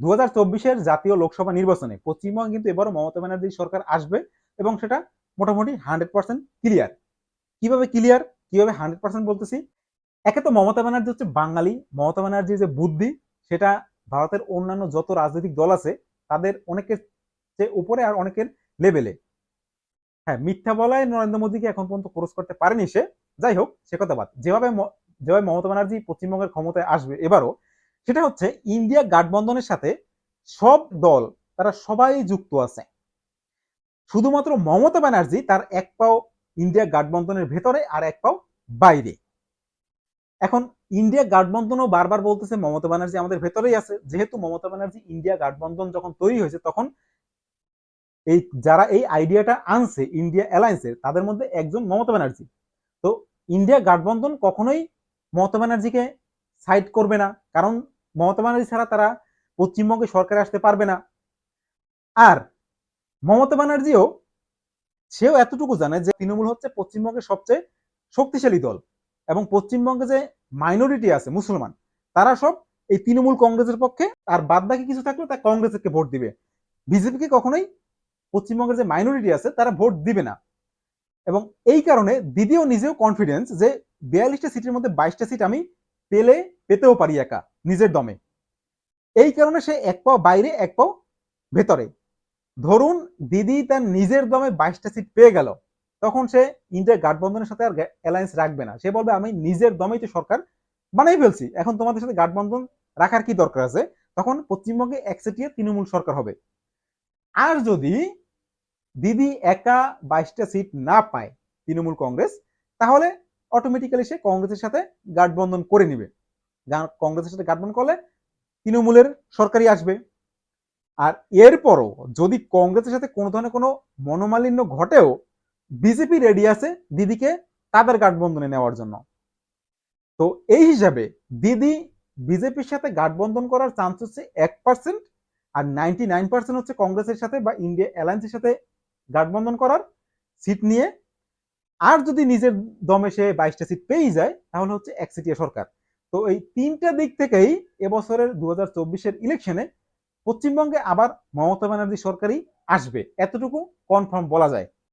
দু হাজার চব্বিশের জাতীয় লোকসভা নির্বাচনে পশ্চিমবঙ্গে কিন্তু এবারও মমতা ব্যানার্জির সরকার আসবে এবং সেটা মোটামুটি হান্ড্রেড পার্সেন্ট ক্লিয়ার। কীভাবে ক্লিয়ার? কীভাবে হান্ড্রেড পার্সেন্ট বলতেছি? একে তো মমতা ব্যানার্জি হচ্ছে বাঙালি, মমতা ব্যানার্জির যে বুদ্ধি, সেটা ভারতের অন্যান্য যত রাজনৈতিক দল আছে, তাদের অনেকের চেয়ে উপরে আর অনেকের লেভেলে হ্যাঁ মিথ্যা বলায় নরেন্দ্র মোদীকে এখন পর্যন্ত ক্রস করতে পারেনি সে। যাই হোক, সে কথা বাদ। যেভাবে যেভাবে মমতা ব্যানার্জি পশ্চিমবঙ্গের ক্ষমতায় আসবে এবারও সেটা হচ্ছে ইন্ডিয়া গাঠবন্ধনের সাথে সব দল, তারা সবাই যুক্ত আছে। শুধুমাত্র মমতা ব্যানার্জি তার এক পাও ইন্ডিয়া গাঠবন্ধনের ভেতরে আর এক পাও বাইরে। এখন ইন্ডিয়া গাঠবন্ধনও বারবার বলতেছে মমতা ব্যানার্জি আমাদের ভেতরেই আছে। যেহেতু মমতা ব্যানার্জি ইন্ডিয়া গাঠবন্ধন যখন তৈরি হয়েছে, তখন এই যারা এই আইডিয়াটা আনছে ইন্ডিয়া অ্যালায়েন্সের, তাদের মধ্যে একজন মমতা ব্যানার্জি। তো ইন্ডিয়া গাঠবন্ধন কখনোই মমতা ব্যানার্জিকে সাইড করবে না। কারণ মমতা ব্যানার্জি ছাড়া তারা পশ্চিমবঙ্গে সরকারে আসতে পারবে না। আর মমতা ব্যানার্জিও, সেও এতটুকু জানে যে তৃণমূল হচ্ছে পশ্চিমবঙ্গের সবচেয়ে শক্তিশালী দল এবং পশ্চিমবঙ্গে যে মাইনরিটি আছে, মুসলমান, তারা সব এই তৃণমূল কংগ্রেসের পক্ষে, আর বাদ বাকি কিছু থাকলে তা কংগ্রেসকে ভোট দিবে। বিজেপিকে কখনোই পশ্চিমবঙ্গের যে মাইনরিটি আছে, তারা ভোট দিবে না। এবং এই কারণে দিদিও নিজেও কনফিডেন্স যে বিয়াল্লিশটা সিটের মধ্যে বাইশটা সিট আমি পেলে, পেতেও পারি একা। নিজের দমে। এই কারণে সে এক পাও বাইরে, এক পাও ভেতরে। ধরুন দিদি তার নিজের দমে বাইশটা সিট পেয়ে গেল, তখন সে ইন্ডিয়া গাঠবন্ধনের সাথে আর অ্যালায়েন্স রাখবে না। সে বলবে, আমি নিজের দমেই তো সরকার বানাই ফেলছি। এখন তোমাদের সাথে গাঠবন্ধন রাখার কি দরকার আছে? তখন পশ্চিমবঙ্গে একচেটিয়া তৃণমূল সরকার হবে। আর যদি দিদি একা বাইশটা সিট না পায় তৃণমূল কংগ্রেস, তাহলে অটোমেটিক্যালি সে কংগ্রেসের সাথে গাঠবন্ধন করে নিবে। কংগ্রেসের সাথে গাঠবন্ধন করলে তৃণমূলের সরকারই আসবে। আর এরপরও যদি কংগ্রেসের সাথে কোনো ধরনের কোনো মনোমালিন্য ঘটেও, বিজেপি রেডি আছে দিদিকে তাদের গাঠবন্ধনে নেওয়ার জন্য। তো এই হিসাবে দিদি বিজেপির সাথে গাঠবন্ধন করার চান্স হচ্ছে এক পার্সেন্ট আর নাইনটি নাইন পার্সেন্ট হচ্ছে কংগ্রেসের সাথে বা ইন্ডিয়া অ্যালায়েন্সের সাথে গাঠবন্ধন করার সিট নিয়ে। আর যদি নিজের দমে সে বাইশটা সিট পেয়েই যায়, তাহলে হচ্ছে একসিটিয়া সরকার। তো এই তিনটা দিক থেকেই এবছরের দু হাজার চব্বিশের ইলেকশনে পশ্চিমবঙ্গে আবার মমতা ব্যানার্জি সরকারই আসবে। এতটুকু কনফার্ম বলা যায়।